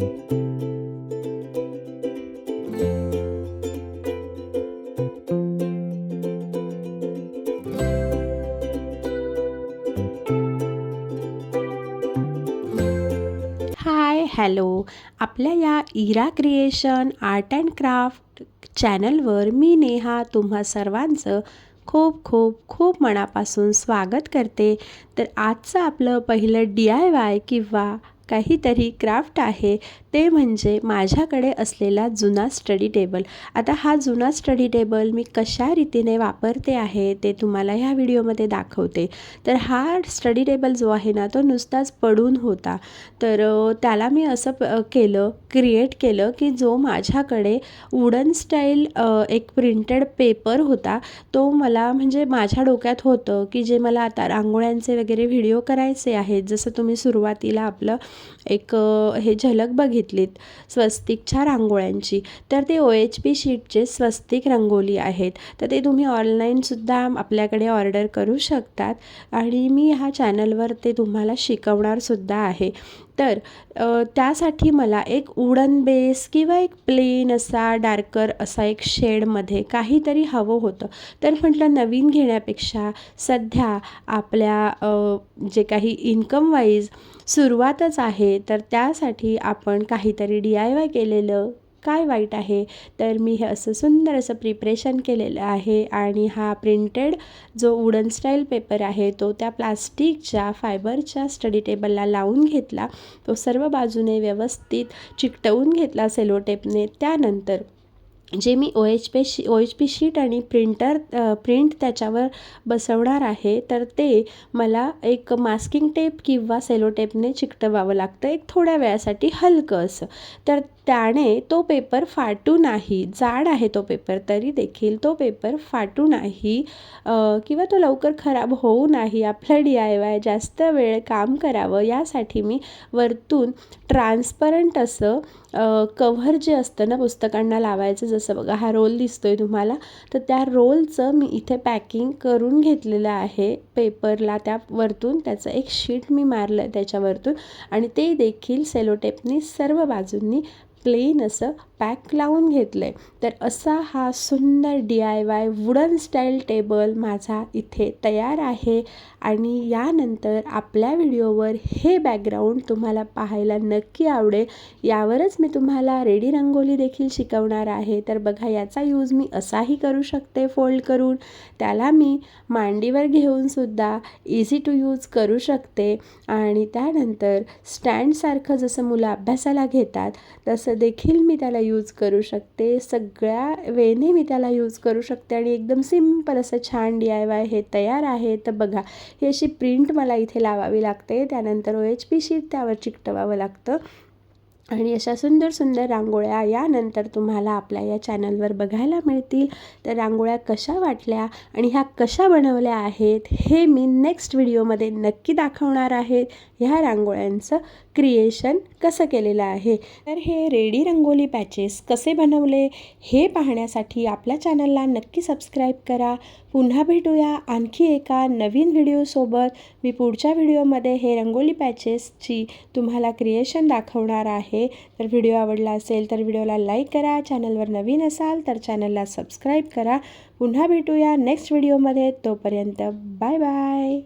हाय hello आपल्या या Ira creation art and craft चॅनलवर मी नेहा तुम्हा सर्वांचं खूप खूप खूप मनापासून स्वागत करते. तर आजचं आपलं पहिलं डी आय वाय किंवा काहीतरी क्राफ्ट आहे ते म्हणजे माझ्याकडे असलेला जुना स्टडी टेबल. आता हा जुना स्टडी टेबल मी कशा रीतीने वापरते आहे ते तुम्हाला ह्या व्हिडिओमध्ये दाखवते. तर हा स्टडी टेबल जो आहे ना तो नुसताच पडून होता. तर त्याला मी असं प केलं क्रिएट केलं की जो माझ्याकडे वुडन स्टाईल एक प्रिंटेड पेपर होता तो मला म्हणजे माझ्या डोक्यात होतं की जे मला आता रांगोळ्यांचे वगैरे व्हिडिओ करायचे आहेत जसं तुम्ही सुरुवातीला आपलं एक हे झलक बघितलीत स्वस्तिकच्या रांगोळ्यांची. तर ते ओ एच पी शीटचे स्वस्तिक रंगोली आहेत. तर ते तुम्ही ऑनलाईनसुद्धा आपल्याकडे ऑर्डर करू शकतात. आणि मी ह्या चॅनलवर ते तुम्हाला शिकवणारसुद्धा आहे. तर त्यासाठी मला एक वुडन बेस किंवा एक प्लेन असा डार्कर असा एक शेडमध्ये काहीतरी हवं होतं. तर म्हटलं नवीन घेण्यापेक्षा सध्या आपल्या जे काही इन्कम वाईज सुरुवातच आहे तर त्यासाठी आपण काहीतरी डी आय वाय केलेलं काय वाईट आहे? तर मी हे असं सुंदर असं प्रिपरेशन केलेलं आहे आणि हा प्रिंटेड जो वुडन स्टाईल पेपर आहे तो त्या प्लास्टिकच्या फायबरच्या स्टडी टेबलला लावून घेतला. तो सर्व बाजूने व्यवस्थित चिकटवून घेतला सेलोटेपने त्यानंतर जे मी ओ एच पी शी ओ एच पी शीट आणि प्रिंटर प्रिंट त्याच्यावर बसवणार आहे तर ते मला एक मास्किंग टेप किंवा सेलो टेपने चिकटवावं लागतं. एक थोड्या वेळासाठी हलकं असं. तर त्याने तो पेपर फाटू नाही. जाड आहे तो पेपर तरी देखील तो पेपर फाटू नाही. किंवा तो लवकर खराब होऊ नाही. आपलं डी आय वाय जास्त वेळ काम करावं यासाठी मी वरतून ट्रान्सपरंट असं कव्हर जे असतं ना पुस्तकांना लावायचं जसं बघा हा रोल दिसतोय तुम्हाला. तर त्या रोलचं मी इथे पॅकिंग करून घेतलेलं आहे पेपरला त्या वरतून. त्याचं एक शीट मी मारलं आहे त्याच्यावरतून. आणि ते देखील सेलोटेपनी सर्व बाजूंनी प्लेन असं पॅक लावून घेतलं आहे तर असा हा सुंदर D I Y wooden style table माझा इथे तयार आहे. आणि यानंतर आपल्या व्हिडिओवर हे बॅकग्राऊंड तुम्हाला पाहायला नक्की आवडेल. यावरच मी तुम्हाला रेडी रंगोली देखील शिकवणार आहे. तर बघा याचा यूज मी असाही करू शकते फोल्ड करून. त्याला मी मांडीवर घेऊनसुद्धा इझी टू यूज करू शकते. आणि त्यानंतर स्टँडसारखं जसं मुलं अभ्यासाला घेतात तसं देखील मी त्याला यूज करू शकते. सगळ्या वेने मी त्याला यूज करू शकते आणि एकदम सिंपल असं छान डी आय वाय हे तयार आहे. तर बघा ही अशी प्रिंट मला इथे लावावी लागते. त्यानंतर ओ एच पी शीट त्यावर चिकटवावं लागतं. आणि अशा सुंदर सुंदर रांगोळ्या यानंतर तुम्हाला आपल्या या चॅनलवर बघायला मिळतील. तर रांगोळ्या कशा वाटल्या आणि ह्या कशा बनवल्या आहेत हे मी नेक्स्ट व्हिडिओमध्ये नक्की दाखवणार आहेत ह्या रांगोळ्यांचं क्रिएशन कसं केलेलं आहे? तर हे रेडी रंगोली पॅचेस कसे बनवले हे पाहण्यासाठी आपल्या चॅनलला नक्की सबस्क्राईब करा. पुन्हा भेटूया आणखी एका नवीन व्हिडिओसोबत मी पुढच्या व्हिडिओमध्ये हे रंगोली पॅचेसची तुम्हाला क्रिएशन दाखवणार आहे. तर व्हिडिओ आवडला असेल तर व्हिडिओला लाईक करा. चॅनलवर नवीन असाल तर चॅनलला सबस्क्राईब करा. पुन्हा भेटूया नेक्स्ट व्हिडिओमध्ये तोपर्यंत बाय बाय